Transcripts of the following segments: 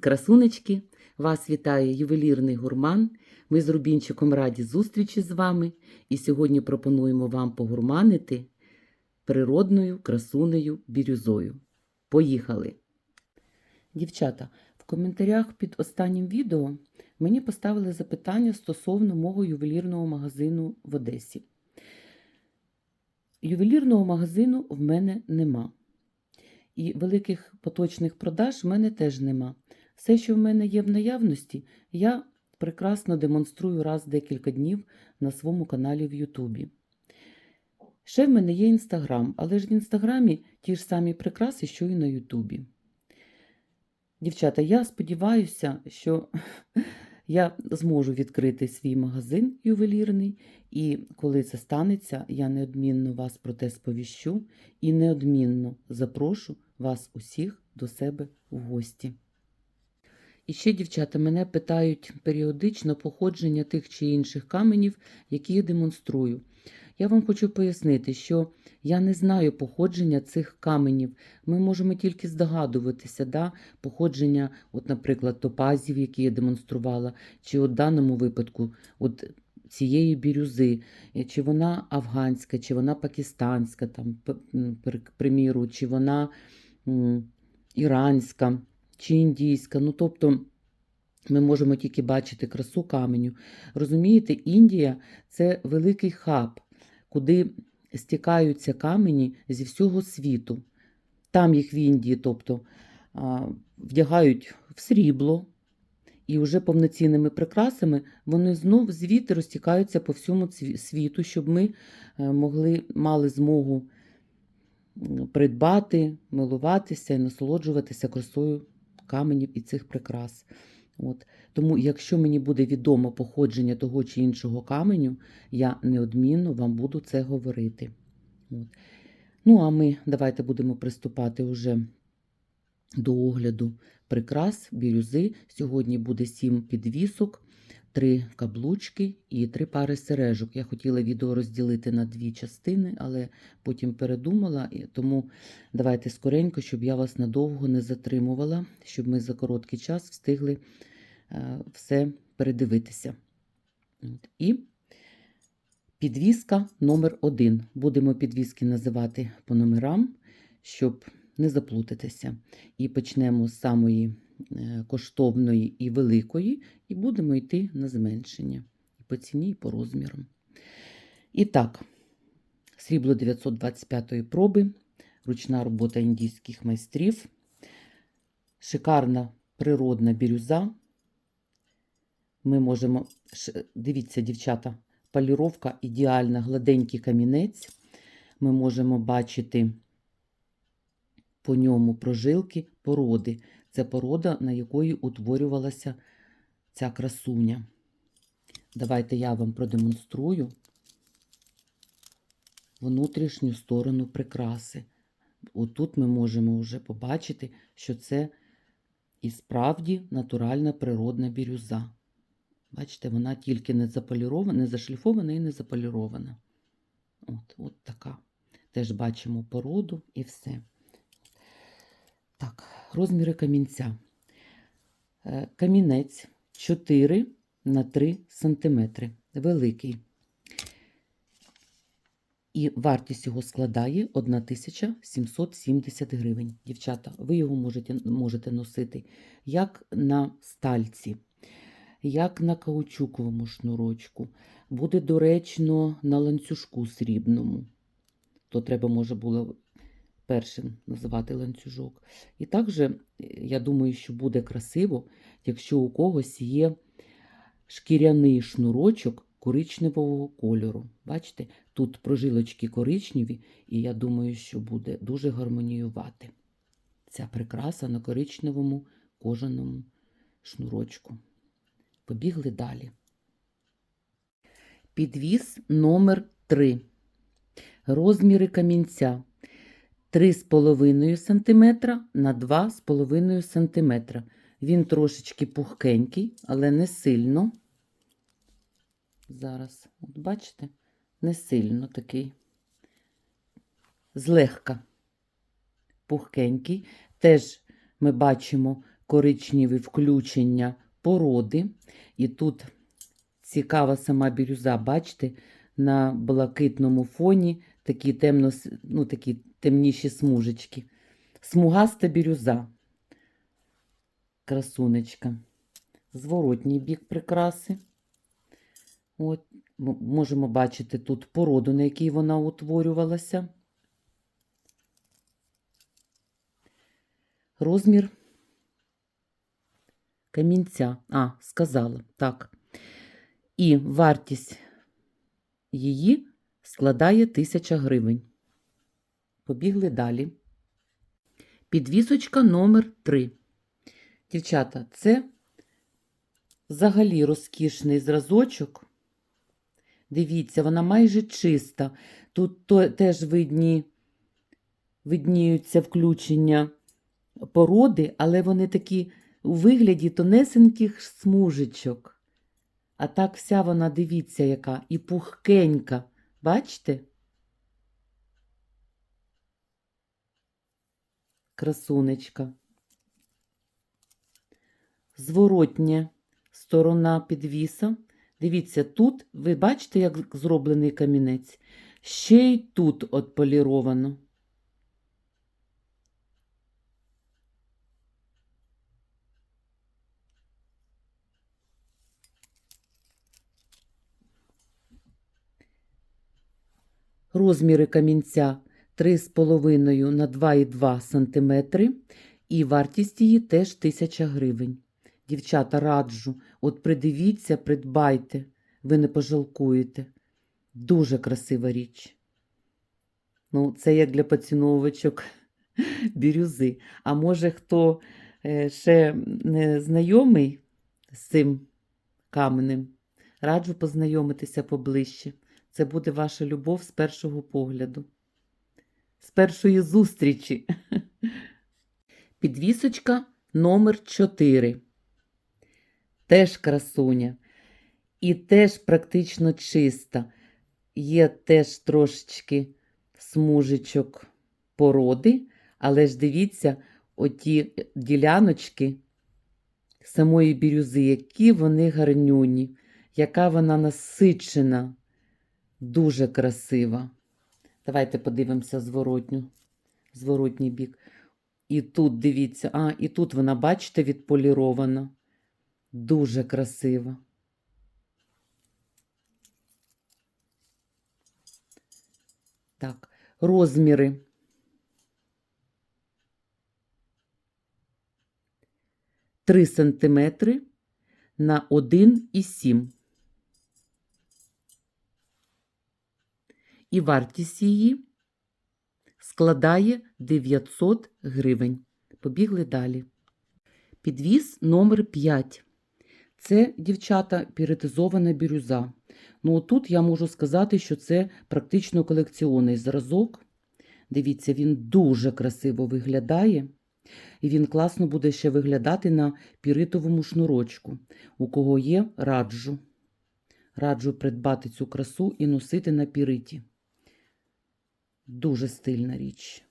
Красунечки! Вас вітає ювелірний гурман. Ми з Рубінчиком раді зустрічі з вами. І сьогодні пропонуємо вам погурманити природною красунею бірюзою. Поїхали! Дівчата, в коментарях під останнім відео мені поставили запитання стосовно мого ювелірного магазину в Одесі. Ювелірного магазину в мене нема. І великих поточних продаж в мене теж нема. Все, що в мене є в наявності, я прекрасно демонструю раз декілька днів на своєму каналі в Ютубі. Ще в мене є Інстаграм, але ж в Інстаграмі ті ж самі прикраси, що і на Ютубі. Дівчата, я сподіваюся, що я зможу відкрити свій магазин ювелірний, і коли це станеться, я неодмінно вас про те сповіщу і неодмінно запрошу вас усіх до себе в гості. І ще, дівчата, мене питають періодично походження тих чи інших каменів, які я демонструю. Я вам хочу пояснити, що я не знаю походження цих каменів. Ми можемо тільки здогадуватися, да? походження, от, наприклад, топазів, які я демонструвала, чи от в даному випадку от цієї бірюзи, е, чи вона афганська, чи вона пакистанська, там, приміру, чи вона іранська, чи індійська. Ну, тобто ми можемо тільки бачити красу каменю. Розумієте, Індія це великий хаб, куди стікаються камені зі всього світу. Там їх в Індії, тобто вдягають в срібло, і вже повноцінними прикрасами вони знов звідти розтікаються по всьому світу, щоб ми е, могли мали змогу придбати, милуватися і насолоджуватися красою каменів і цих прикрас. От. Тому, якщо мені буде відомо походження того чи іншого каменю, я неодмінно вам буду це говорити. От. Ну, а ми давайте будемо приступати вже до огляду прикрас, бірюзи. Сьогодні буде сім підвісок, три каблучки і три пари сережок. Я хотіла відео розділити на дві частини, але потім передумала, тому давайте скоренько, щоб я вас надовго не затримувала, щоб ми за короткий час встигли е, все передивитися. І підвіска номер один. Будемо підвіски називати по номерам, щоб не заплутатися. І почнемо з самої коштовної і великої, і будемо йти на зменшення і по ціні, і по розмірам. І так, срібло 925 проби, ручна робота індійських майстрів, шикарна природна бірюза. Ми можемо, дивіться, дівчата, поліровка ідеальна, гладенький камінець. Ми можемо бачити по ньому прожилки породи. Це порода, на якої утворювалася ця красуня. Давайте я вам продемонструю внутрішню сторону прикраси. Отут ми можемо вже побачити, що це і справді натуральна природна бірюза. Бачите, вона тільки не не зашліфована і не заполірована. От, от така. Теж бачимо породу і все. Так, розміри камінця. Е, Камінець 4 на 3 см. Великий. І вартість його складає 1770 гривень. Дівчата, ви його можете, можете носити як на стальці, як на каучуковому шнурочку. Буде доречно на ланцюжку срібному. То треба, може, було першим називати ланцюжок. І також, е, я думаю, що буде красиво, якщо у когось є шкіряний шнурочок коричневого кольору. Бачите, тут прожилочки коричневі, і я думаю, що буде дуже гармоніювати ця прикраса на коричневому кожаному шнурочку. Побігли далі. Підвіз номер 3. Розміри камінця 3,5 см на 2,5 см. Він трошечки пухкенький, але не сильно. Зараз, от бачите, не сильно такий. Злегка пухкенький. Теж ми бачимо коричневі включення породи. І тут цікава сама бірюза, бачите, на блакитному фоні такі, темно, ну, такі темніші смужечки. Смугаста бірюза. Красунечка. Зворотній бік прикраси. От, можемо бачити тут породу, на якій вона утворювалася. Розмір камінця. А, сказала, так. І вартість її складає 1000 гривень. Побігли далі. Підвісочка номер 3. Дівчата, це взагалі розкішний зразочок. Дивіться, вона майже чиста. Тут теж видні, видніються включення породи, але вони такі у вигляді тонесеньких смужечок. А так вся вона, дивіться, яка і пухкенька. Бачите? Красунечка. Зворотня сторона підвіса. Дивіться, тут ви бачите, як зроблений камінець. Ще й тут отполіровано. Розміри камінця 3,5 на 2,2 см і вартість її теж 1000 гривень. Дівчата, раджу, от придивіться, придбайте, ви не пожалкуєте. Дуже красива річ. Ну, це як для поціновувачок бірюзи. А може, хто е, ще не знайомий з цим каменем, раджу познайомитися поближче. Це буде ваша любов з першого погляду, з першої зустрічі. Підвісочка номер 4. Теж красуня. І теж практично чиста. Є теж трошечки смужечок породи, але ж дивіться, оті діляночки самої бірюзи, які вони гарнюні, яка вона насичена. Дуже красива. Давайте подивимося зворотню, зворотній бік. І тут дивіться, а, і тут вона, бачите, відполірована. Дуже красива. Так, розміри. Три сантиметри на один і сім. І вартість її складає 900 гривень. Побігли далі. Підвіз номер 5. Це, дівчата, піритизована бірюза. Ну, тут я можу сказати, що це практично колекціонний зразок. Дивіться, він дуже красиво виглядає. І він класно буде ще виглядати на піритовому шнурочку. У кого є, раджу. Раджу придбати цю красу і носити на піриті. Дуже стильна річ.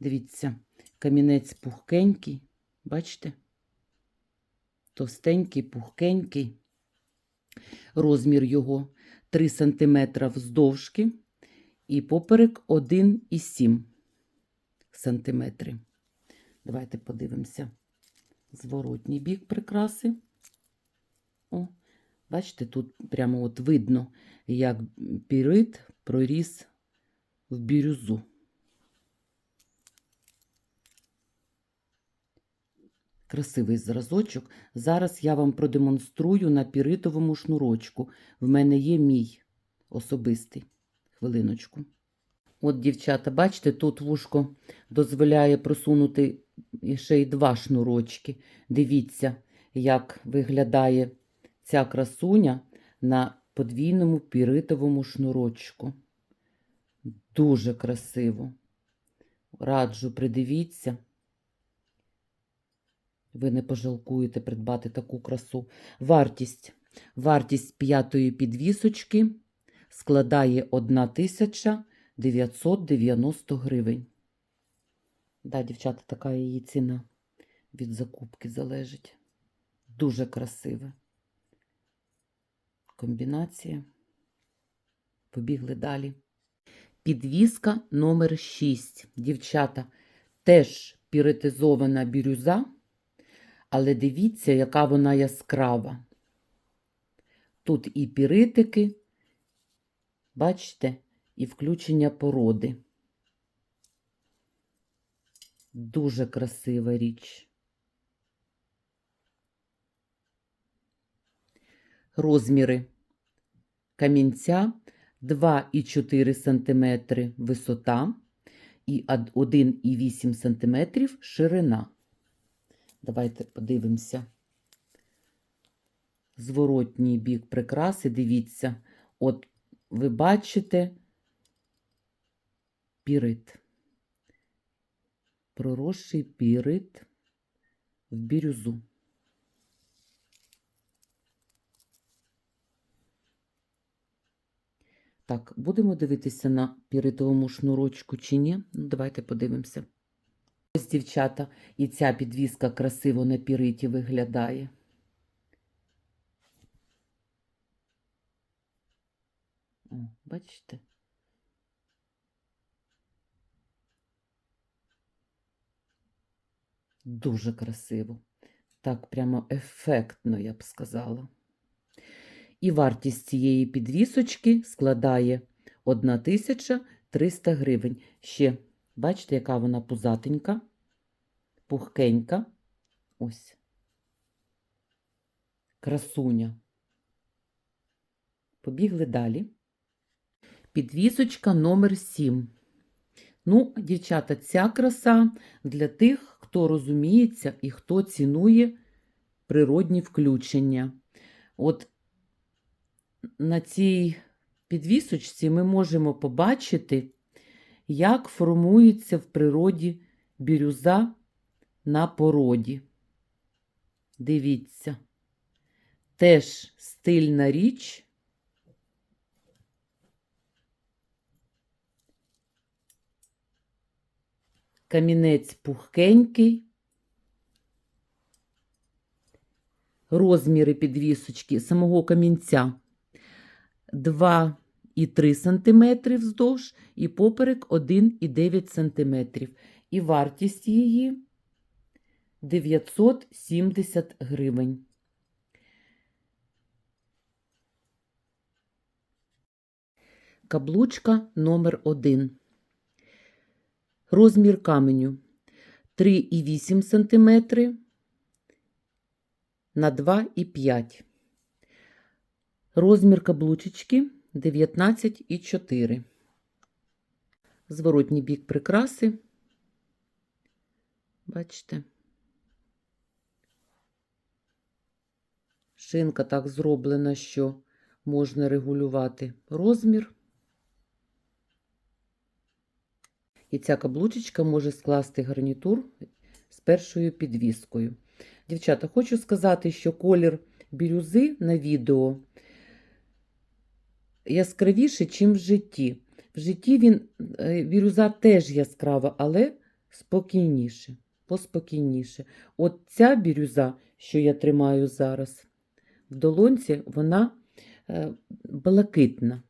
Дивіться, камінець пухкенький, бачите? Товстенький, пухкенький. Розмір його 3 см вздовжки і поперек 1,7 см. Давайте подивимося зворотній бік прикраси. О, бачите, тут прямо от видно, як пірит проріс в бірюзу. Красивий зразочок. Зараз я вам продемонструю на піритовому шнурочку. В мене є мій особистий. Хвилиночку. От, дівчата, бачите, тут вушко дозволяє просунути ще й два шнурочки. Дивіться, як виглядає ця красуня на подвійному піритовому шнурочку. Дуже красиво. Раджу, придивіться. Ви не пожалкуєте придбати таку красу. Вартість. Вартість п'ятої підвісочки складає 1990 гривень. Да, дівчата, така її ціна. від закупки залежить. Дуже красиве. Комбінація. Побігли далі. Підвіска номер 6. Дівчата, теж піретизована бірюза, але дивіться, яка вона яскрава. Тут і піритики, бачите, і включення породи. Дуже красива річ. Розміри камінця 2,4 см висота і 1,8 см ширина. Давайте подивимося. Зворотній бік прикраси, дивіться, от ви бачите пірит. Проросший пірит в бірюзу. Так, будемо дивитися на піритовому шнурочку чи ні? Ну, давайте подивимося. Ось, дівчата, і ця підвіска красиво на піриті виглядає. О, бачите? Дуже красиво. Так, прямо ефектно, я б сказала. І вартість цієї підвісочки складає 1300 гривень. Ще, бачите, яка вона пузатенька, пухкенька. Ось. Красуня. Побігли далі. Підвісочка номер 7. Ну, дівчата, ця краса для тих, хто розуміється і хто цінує природні включення. От на цій підвісочці ми можемо побачити, як формується в природі бірюза на породі. Дивіться, теж стильна річ. Камінець пухкенький. Розміри підвісочки самого камінця 2,3 см вздовж і поперек 1,9 см. І вартість її 970 гривень. Каблучка номер 1. Розмір каменю 3,8 см на 2,5 Розмір каблучечки 19,4. Зворотній бік прикраси. Бачите? Шинка так зроблена, що можна регулювати розмір. І ця каблучечка може скласти гарнітур з першою підвіскою. Дівчата, хочу сказати, що колір бірюзи на відео яскравіший, ніж в житті. В житті він, бірюза теж яскрава, але спокійніше, поспокійніше. От ця бірюза, що я тримаю зараз, в долонці, вона блакитна.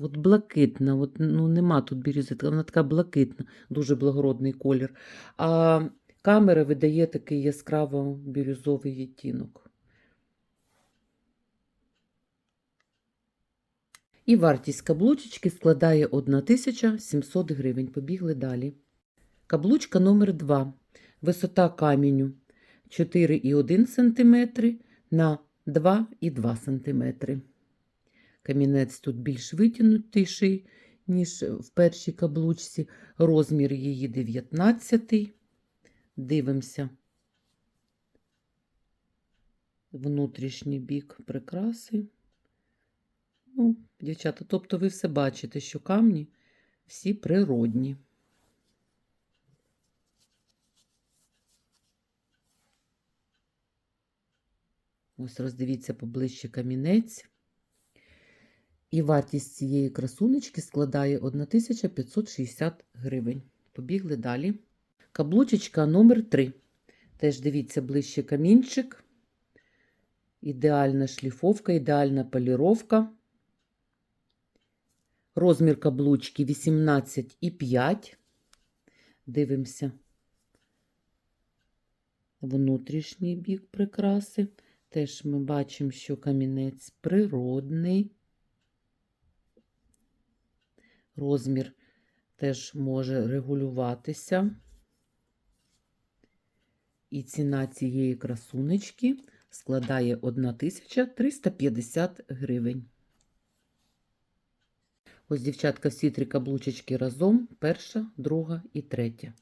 От блакитна, от, ну нема тут бірюзи, вона така блакитна, дуже благородний колір. А камера видає такий яскраво бірюзовий відтінок. І вартість каблучечки складає 1700 гривень. Побігли далі. Каблучка номер 2 Висота каменю 4,1 см на 2,2 см. Камінець тут більш витягнутіший, ніж в першій каблучці. Розмір її 19. Дивимося. Внутрішній бік прикраси. Ну, дівчата, тобто ви все бачите, що камні всі природні. Ось роздивіться поближче камінець. І вартість цієї красунечки складає 1560 гривень. Побігли далі. Каблучечка номер 3 Теж дивіться ближче камінчик. Ідеальна шліфовка, ідеальна поліровка. Розмір каблучки 18,5. Дивимося внутрішній бік прикраси. Теж ми бачимо, що камінець природний. Розмір теж може регулюватися. І ціна цієї красунечки складає 1350 гривень. Ось, дівчатка, всі три каблучечки разом: перша, друга і третя.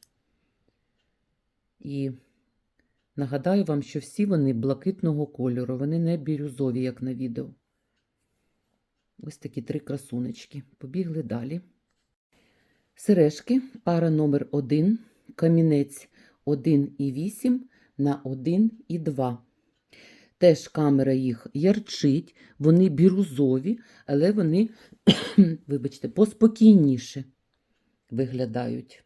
І нагадаю вам, що всі вони блакитного кольору, вони не бірюзові, як на відео. Ось такі три красунечки. Побігли далі. Сережки, пара номер 1, камінець 1,8 на 1,2. Теж камера їх ярчить, вони бірузові, але вони, вибачте, поспокійніше виглядають.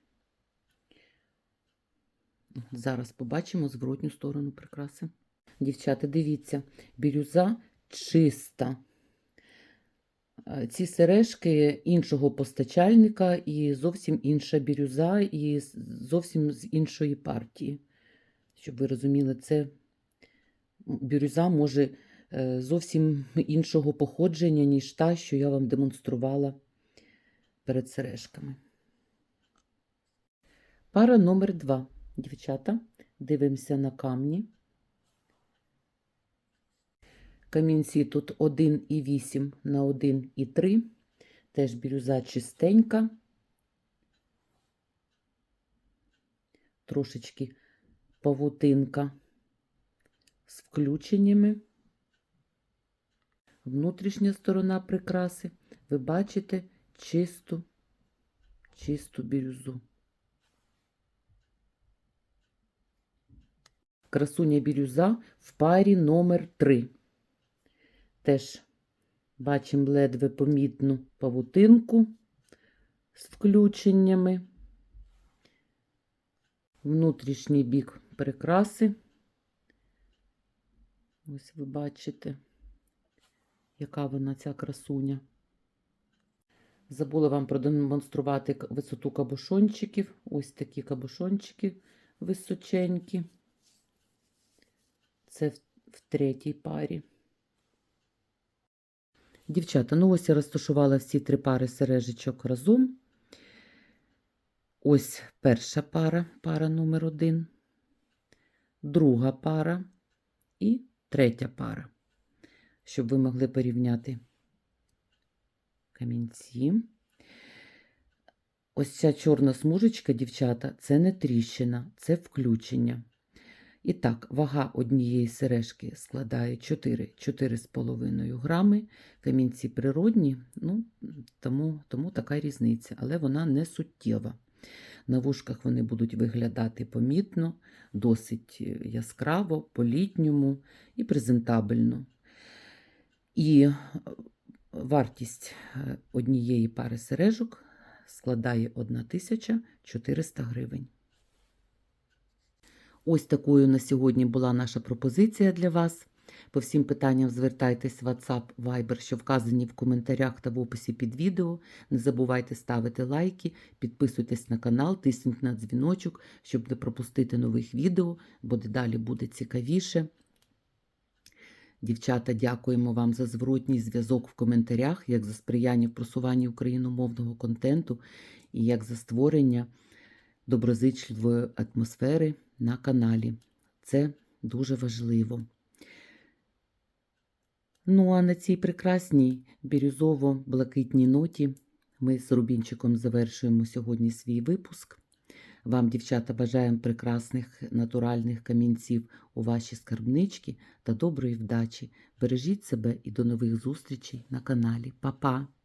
Зараз побачимо зворотню сторону прикраси. Дівчата, дивіться, бірюза чиста. Е, Ці сережки іншого постачальника і зовсім інша бірюза, і зовсім з іншої партії. Щоб ви розуміли, це бірюза може е, зовсім іншого походження, ніж та, що я вам демонструвала перед сережками. Пара номер 2. Дівчата, дивимося на камні. Камінці тут 1,8 на 1,3. Теж бірюза чистенька. Трошечки павутинка з включеннями. Внутрішня сторона прикраси. Ви бачите чисту, чисту бірюзу. Красуня бірюза в парі номер 3. Теж бачимо ледве помітну павутинку з включеннями. Внутрішній бік прикраси. Ось ви бачите, яка вона ця красуня. Забула вам продемонструвати висоту кабушончиків. Ось такі кабушончики височенькі. Це в, в третій парі. Дівчата, ну ось я розташувала всі три пари сережечок разом. Ось перша пара, пара номер один, друга пара і третя пара, щоб ви могли порівняти камінці. Ось ця чорна смужечка, дівчата, це не тріщина, це включення. І так, вага однієї сережки складає 4 4,5 грами. Камінці природні, ну, тому, тому така різниця, але вона не суттєва. На вушках вони будуть виглядати помітно, досить е, яскраво, по-літньому і презентабельно. І е, вартість е, однієї пари сережок складає 1400 гривень. Ось такою на сьогодні була наша пропозиція для вас. По всім питанням звертайтесь в WhatsApp, Viber, що вказані в коментарях та в описі під відео. Не забувайте ставити лайки, підписуйтесь на канал, тисніть на дзвіночок, щоб не пропустити нових відео, бо дедалі буде цікавіше. Дівчата, дякуємо вам за зворотній зв'язок в коментарях, як за сприяння в просуванні україномовного контенту і як за створення доброзичливої атмосфери на каналі. Це дуже важливо. Ну, а на цій прекрасній бірюзово-блакитній ноті ми з Рубінчиком завершуємо сьогодні свій випуск. Вам, дівчата, бажаємо прекрасних натуральних камінців у ваші скарбнички та доброї вдачі. Бережіть себе і до нових зустрічей на каналі. Па-па!